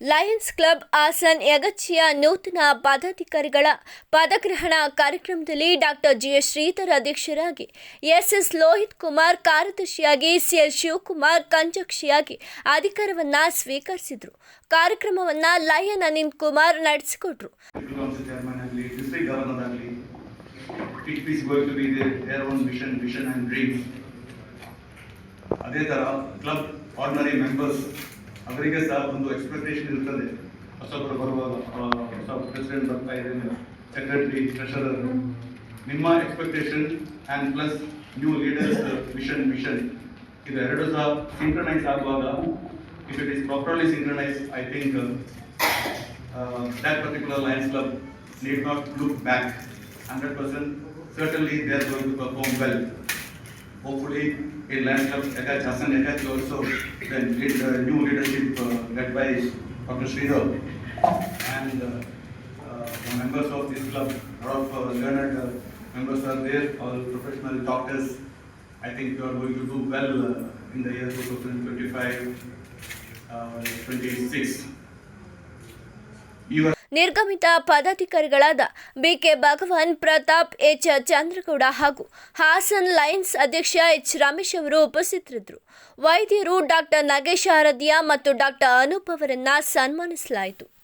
Lions club Haasan ಯಗಚ್ಚಿಯ ನೂತನ ಪದಾಧಿಕಾರಿಗಳ ಪದಗ್ರಹಣ ಕಾರ್ಯಕ್ರಮದಲ್ಲಿ ಡಾಕ್ಟರ್ ಜಿ ಎಸ್ ಶ್ರೀಧರ್ ಅಧ್ಯಕ್ಷರಾಗಿ ಎಸ್ಎಸ್ ಲೋಹಿತ್ ಕುಮಾರ್ ಕಾರ್ಯದರ್ಶಿಯಾಗಿ ಸಿಎಲ್ ಶಿವಕುಮಾರ್ ಕಂಜಕ್ಷಿಯಾಗಿ ಅಧಿಕಾರವನ್ನ ಸ್ವೀಕರಿಸಿದರು. ಕಾರ್ಯಕ್ರಮವನ್ನ ಲಯನ್ ಅನಿಲ್ ಕುಮಾರ್ ನಡೆಸಿಕೊಟ್ರು. ಅದೇ ಥರ ಕ್ಲಬ್ ಆರ್ಡಿನರಿ ಮೆಂಬರ್ಸ್ ಅವರಿಗೆ ಸಹ ಒಂದು ಎಕ್ಸ್ಪೆಕ್ಟೇಷನ್ ಇರ್ತದೆ. ಹೊಸಬ್ರು ಬರುವ ಹೊಸ ಪ್ರೆಸಿಡೆಂಟ್ ಬರ್ತಾ ಇದ್ದೇನೆ ಸೆಕ್ರೆಟರಿ ಟ್ರೆಷರರ್ ನಿಮ್ಮ expectation and plus new leaders vision mission ಇದು ಎರಡು ಸಹ ಸಿಂಕ್ರನೈಸ್ ಆಗುವಾಗ if it is properly synchronize I think that particular particular club need need not back hundred percent certainly they are going to perform well. Hopefully, in Lions Club, Ekach Hassan Ekach also, then lead the new leadership uh, led by Dr. Sridhar. And uh, uh, the members of this club, a lot of uh, learned uh, members are there, all professional doctors. I think you are going to do well uh, in the year 2025, uh, 26. You are ನಿರ್ಗಮಿತ ಪದಾಧಿಕಾರಿಗಳಾದ BK Bhagwan, Pratap H. Chandragowda ಹಾಗೂ Hassan lines ಅಧ್ಯಕ್ಷ H. Ramesh ಅವರು ಉಪಸ್ಥಿತರಿದ್ದರು. ವೈದ್ಯರು doctor Nagesh ಆರಾಧ್ಯ ಮತ್ತು doctor Anoop ಅವರನ್ನ ಸನ್ಮಾನಿಸಲಾಯಿತು.